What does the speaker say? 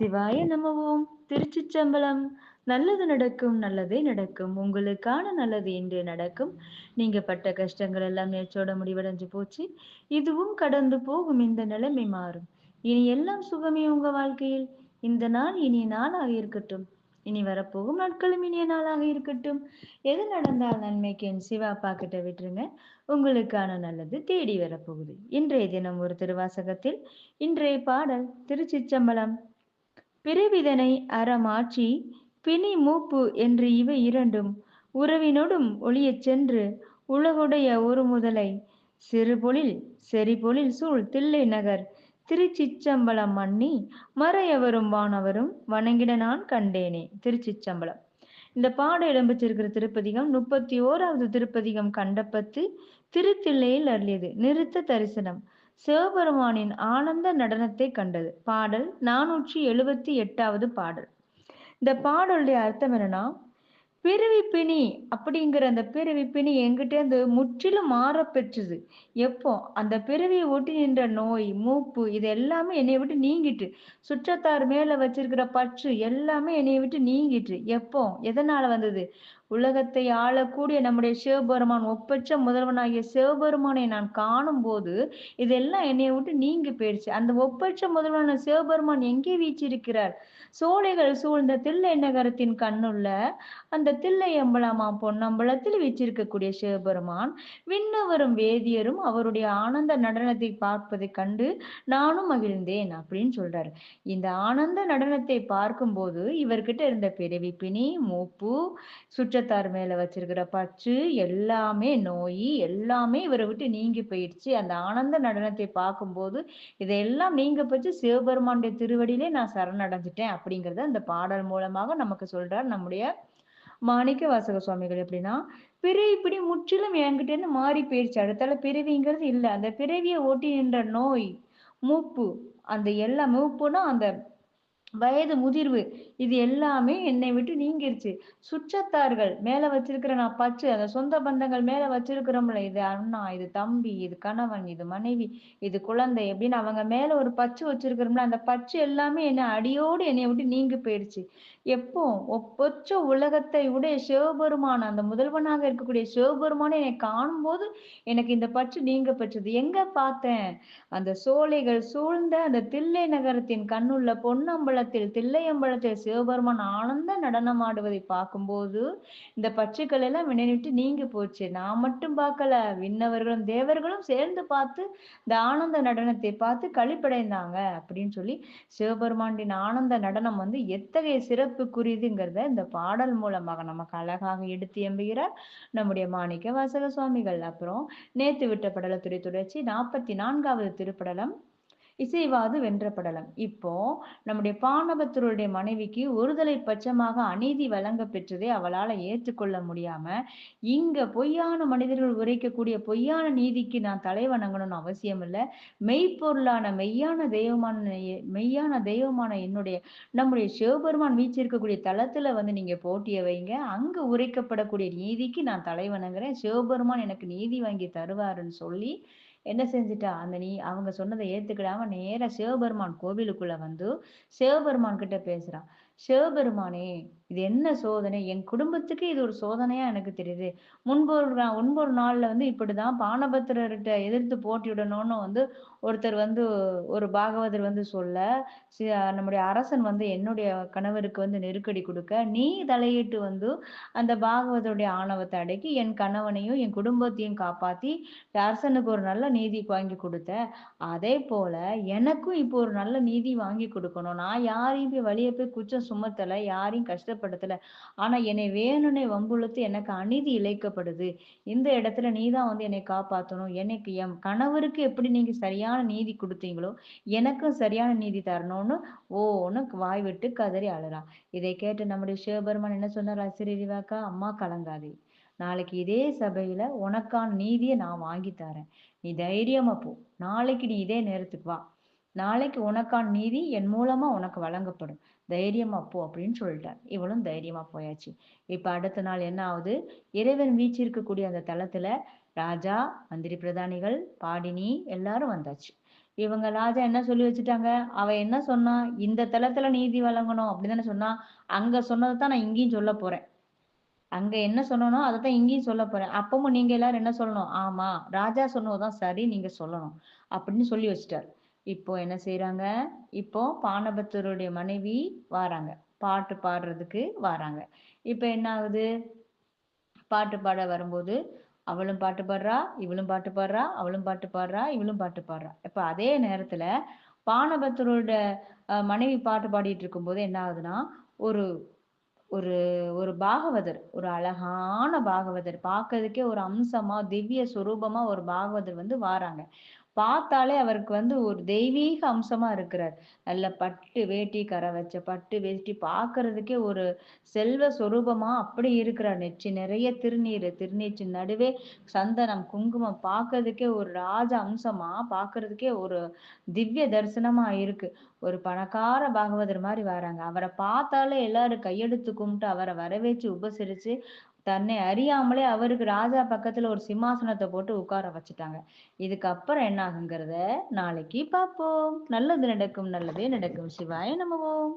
சிவாய நமவோம். திருச்சிச்சம்பலம் நல்லது நடக்கும் நல்லதே நடக்கும். உங்களுக்கான நல்லது இன்று நடக்கும். நீங்க பட்ட கஷ்டங்கள் எல்லாம் நேற்றோட முடிவடைஞ்சு போச்சு. இதுவும் கடந்து போகும் இந்த நிலைமை மாறும். இனி எல்லாம் சுகமே உங்க வாழ்க்கையில். இந்த நாள் இனிய நாளாக இருக்கட்டும். இனி வரப்போகும் நாட்களும் இனிய நாளாக இருக்கட்டும். எது நடந்தால் நன்மைக்கு என் சிவா அப்பா விட்டுருங்க. உங்களுக்கான நல்லது தேடி வரப்போகுது. இன்றைய தினம் ஒரு திருவாசகத்தில் இன்றைய பாடல் திருச்சிச்சம்பலம் பிறவிதனை அறமாற்றி பிணி மூப்பு என்று இவை இரண்டும். உறவினோடும் ஒளியச் சென்று உலகுடைய ஒரு முதலை சிறுபொழில் செறிபொழில் சூழ் தில்லை நகர். திருச்சிச்சம்பலம் மன்னி மறையவரும் வானவரும் வணங்கிட நான் கண்டேனே. திருச்சிச்சம்பலம் இந்த பாட இடம்பெற்றிருக்கிற திருப்பதிகம் முப்பத்தி ஓராவது திருப்பதிகம் கண்டப்பத்து திருத்தில்லையில் அருளியது. நிறுத்த தரிசனம். சிவபெருமானின் ஆனந்த நடனத்தை கண்டது. பாடல் நானூற்றி எழுபத்தி எட்டாவது பாடல். இந்த பாடலுடைய அர்த்தம் என்னன்னா பிறவி பிணி அப்படிங்கிற அந்த பிறவி பிணி எங்கிட்டேருந்து முற்றிலும் மாற பெற்றது. எப்போ? அந்த பிறவியை ஒட்டி நின்ற நோய் மூப்பு இது எல்லாமே என்னை விட்டு நீங்கிட்டு சுற்றத்தார் மேல வச்சிருக்கிற பற்று எல்லாமே என்னை விட்டு நீங்கிட்டு எப்போ? எதனால வந்தது? உலகத்தை ஆளக்கூடிய நம்முடைய சிவபெருமான் ஒப்பற்ற முதல்வனாகிய சிவபெருமானை நான் காணும் போது இதெல்லாம் என்னை விட்டு நீங்கி போயிடுச்சு அந்த ஒப்பற்ற முதல்வனான சிவபெருமான் எங்கே வீச்சிருக்கிறார்? சோலைகள் சூழ்ந்த தில்லை நகரத்தின் கண்ணுள்ள அந்த தில்லை அம்பலமா பொன்னம்பலத்தில் வீச்சிருக்கக்கூடிய சிவபெருமான் விண்ணவரும் வேதியரும் அவருடைய ஆனந்த நடனத்தை பார்ப்பதை கண்டு நானும் மகிழ்ந்தேன் அப்படின்னு சொல்றாரு. இந்த ஆனந்த நடனத்தை பார்க்கும்போது இவர்கிட்ட இருந்த பிறவி பிணி மூப்பு சுற்றத்தார் மேல வச்சிருக்கிற பற்று எல்லாமே நோய் எல்லாமே இவரை விட்டு நீங்கி போயிடுச்சு. அந்த ஆனந்த நடனத்தை பார்க்கும்போது இதையெல்லாம் நீங்க பற்றி சிவபெருமானுடைய திருவடியிலே நான் சரணடைஞ்சிட்டேன் அப்படிங்கிறத அந்த பாடல் மூலமாக நமக்கு சொல்றார் நம்முடைய மாணிக்க வாசக சுவாமிகள் எப்படின்னா பிறவி இப்படி முற்றிலும் என்கிட்ட இருந்து மாறி போயிடுச்சு. அடுத்தால பிறவிங்கிறது இல்லை. அந்த பிறவியை ஓட்டி நின்ற நோய் மூப்பு அந்த எல்லா மூப்புனா அந்த வயது முதிர்வு இது எல்லாமே என்னை விட்டு நீங்கிருச்சு. சுற்றத்தார்கள் மேல வச்சிருக்கிற நான் பச்சு அந்த சொந்த பந்தங்கள் மேல வச்சிருக்கிறோம்ல இது அண்ணா இது தம்பி இது கணவன் இது மனைவி இது குழந்தை அப்படின்னு அவங்க மேல ஒரு பச்சு வச்சிருக்கிறோம்ல அந்த பச்சு எல்லாமே என்ன அடியோடு என்னை விட்டு நீங்கி போயிடுச்சு. எப்போ? ஒப்பொச்ச உலகத்தை உடைய சிவபெருமான் அந்த முதல்வனாக இருக்கக்கூடிய சிவபெருமானை என்னை காணும் போது எனக்கு இந்த பற்று நீங்க பெற்றது. எங்க பார்த்தேன்? அந்த சோலைகள் சூழ்ந்த அந்த தில்லை நகரத்தின் கண்ணுள்ள தில்லையம்பழத்தில் தில்லையம்பலத்தில் சிவபெருமான் ஆனந்த நடனம் ஆடுவதை பார்க்கும்போது இந்த பற்றுக்கள் எல்லாம் விட்டு நீங்கி போச்சு. நான் மட்டும் பார்க்கல. விண்ணவர்களும் தேவர்களும் சேர்ந்து பார்த்து இந்த ஆனந்த நடனத்தை பார்த்து கழிப்படைந்தாங்க அப்படின்னு சொல்லி சிவபெருமானின் ஆனந்த நடனம் வந்து எத்தகைய சிறப்புக்குரியதுங்கிறத இந்த பாடல் மூலமாக நமக்கு அழகாக எடுத்து எம்புகிறார் நம்முடைய மாணிக்க வாசக சுவாமிகள் அப்புறம் நேத்து விட்ட படலத்துறை தொடர்ச்சி நாற்பத்தி நான்காவது திருப்படலம். இசைவாது வென்ற படலம் இப்போ நம்முடைய பாண்டவத்தருடைய மனைவிக்கு ஒருதலை பட்சமாக அநீதி வழங்க பெற்றதை அவளால ஏற்றுக்கொள்ள முடியாம இங்க பொய்யான மனிதர்கள் உரைக்கக்கூடிய பொய்யான நீதிக்கு நான் தலை வணங்கணும்னு அவசியம் இல்லை. மெய்ப்பொருளான மெய்யான தெய்வமான மெய்யான தெய்வமான என்னுடைய நம்முடைய சிவபெருமான் வீச்சிருக்கக்கூடிய தளத்துல வந்து நீங்க போட்டிய வைங்க. அங்க உரைக்கப்படக்கூடிய நீதிக்கு நான் தலை வணங்குறேன் சிவபெருமான் எனக்கு நீதி வாங்கி தருவாருன்னு சொல்லி என்ன செஞ்சுட்டா அந்த நீ அவங்க சொன்னதை ஏத்துக்கிடாம நேரா சிவபெருமான் கோவிலுக்குள்ள வந்து சிவபெருமான் கிட்ட பேசுறான். சிவபெருமானே இது என்ன சோதனை? என் குடும்பத்துக்கு இது ஒரு சோதனையா எனக்கு தெரியுது. முன்பு ஒரு நாள்ல வந்து இப்படிதான் பானபத்திரர்கிட்ட எதிர்த்து போட்டியிடணும்னு வந்து ஒருத்தர் வந்து ஒரு பாகவதர் வந்து சொல்ல நம்முடைய அரசன் வந்து என்னுடைய கணவருக்கு வந்து நெருக்கடி கொடுக்க நீ தலையிட்டு வந்து அந்த பாகவதருடைய ஆணவத்தை அடக்கி என் கணவனையும் என் குடும்பத்தையும் காப்பாத்தி அரசனுக்கு ஒரு நல்ல நீதி வாங்கி கொடுத்த. அதே போல எனக்கும் இப்போ ஒரு நல்ல நீதி வாங்கி கொடுக்கணும். நான் யாரையும் போய் வழியை போய் குற்றம் சுமத்தல யாரையும் கஷ்டப்படுத்தல. ஆனா என்னை வேணும்னே வம்புழுத்து எனக்கு அநீதி இழைக்கப்படுது. இந்த இடத்துல நீதான் வந்து என்னை காப்பாத்தணும். எனக்கு என் கணவருக்கு எப்படி நீங்க சரியான நீதி கொடுத்தீங்களோ எனக்கும் சரியான நீதி தரணும்னு ஓன்னு வாய் விட்டு கதறி அழறான் இதை கேட்டு நம்முடைய சிவபெருமான் என்ன சொன்னார்? ஆசிரியவாக்கா அம்மா கலங்காதே. நாளைக்கு இதே சபையில உனக்கான நீதியை நான் வாங்கி தரேன். நீ தைரியமா போ. நாளைக்கு நீ இதே நேரத்துக்கு வா. நாளைக்கு உனக்கான நீதி என் மூலமா உனக்கு வழங்கப்படும். தைரியமா போ அப்படின்னு சொல்லிட்டார். இவளும் தைரியமா போயாச்சு. இப்ப அடுத்த நாள் என்ன ஆகுது? இறைவன் வீச்சு இருக்கக்கூடிய அந்த தளத்துல ராஜா மந்திரி பிரதானிகள் பாடினி எல்லாரும் வந்தாச்சு. இவங்க ராஜா என்ன சொல்லி வச்சுட்டாங்க? அவ என்ன சொன்னா? இந்த தளத்துல நீதி வழங்கணும் அப்படிதானே சொன்னா? அங்க சொன்னதைத்தான் நான் இங்கேயும் சொல்ல போறேன். அங்க என்ன சொன்னனோ அதைத்தான் இங்கேயும் சொல்ல போறேன். அப்பவும் நீங்க எல்லாரும் என்ன சொல்லணும்? ஆமா ராஜா சொன்னதுதான் சரி நீங்க சொல்லணும் அப்படின்னு சொல்லி வச்சுட்டாரு. இப்போ என்ன செய்யறாங்க இப்போ பானபத்தருடைய மனைவி வாராங்க. பாட்டு பாடுறதுக்கு வாராங்க. இப்ப என்ன ஆகுது? பாட்டு பாட வரும்போது அவளும் பாட்டு பாடுறா இவளும் பாட்டு பாடுறா அவளும் பாட்டு பாடுறா இவளும் பாட்டு பாடுறா. இப்ப அதே நேரத்துல பானபத்தரோட மனைவி பாட்டு பாடிட்டு இருக்கும்போது என்ன ஆகுதுன்னா ஒரு ஒரு ஒரு பாகவதர் ஒரு அழகான பாகவதர் பார்க்கறதுக்கே ஒரு அம்சமா திவ்ய சுரூபமா ஒரு பாகவதர் வந்து வாராங்க. பார்த்தாலே அவருக்கு வந்து ஒரு தெய்வீக அம்சமா இருக்கிறார். நல்ல பட்டு வேட்டி கரை வச்ச பட்டு வேட்டி பார்க்கறதுக்கே ஒரு செல்வ சொரூபமா அப்படி இருக்கிறார். நெற்றி நிறைய திருநீர் திருநீச்சு நடுவே சந்தனம் குங்குமம் பார்க்கறதுக்கே ஒரு ராஜ அம்சமா பார்க்கறதுக்கே ஒரு திவ்ய தரிசனமா இருக்கு. ஒரு பணக்கார பாகவதர் மாதிரி வராங்க. அவரை பார்த்தாலே எல்லாரும் கையெடுத்து கும்பிட்டு அவரை வரவேற்று உபசரிச்சு தன்னை அறியாமலே அவருக்கு ராஜா பக்கத்துல ஒரு சிம்மாசனத்தை போட்டு உட்கார வச்சுட்டாங்க. இதுக்கப்புறம் என்ன ஆகுங்கிறத நாளைக்கு பார்ப்போம். நல்லது நடக்கும் நல்லதே நடக்கும். சிவாய நமவோம்.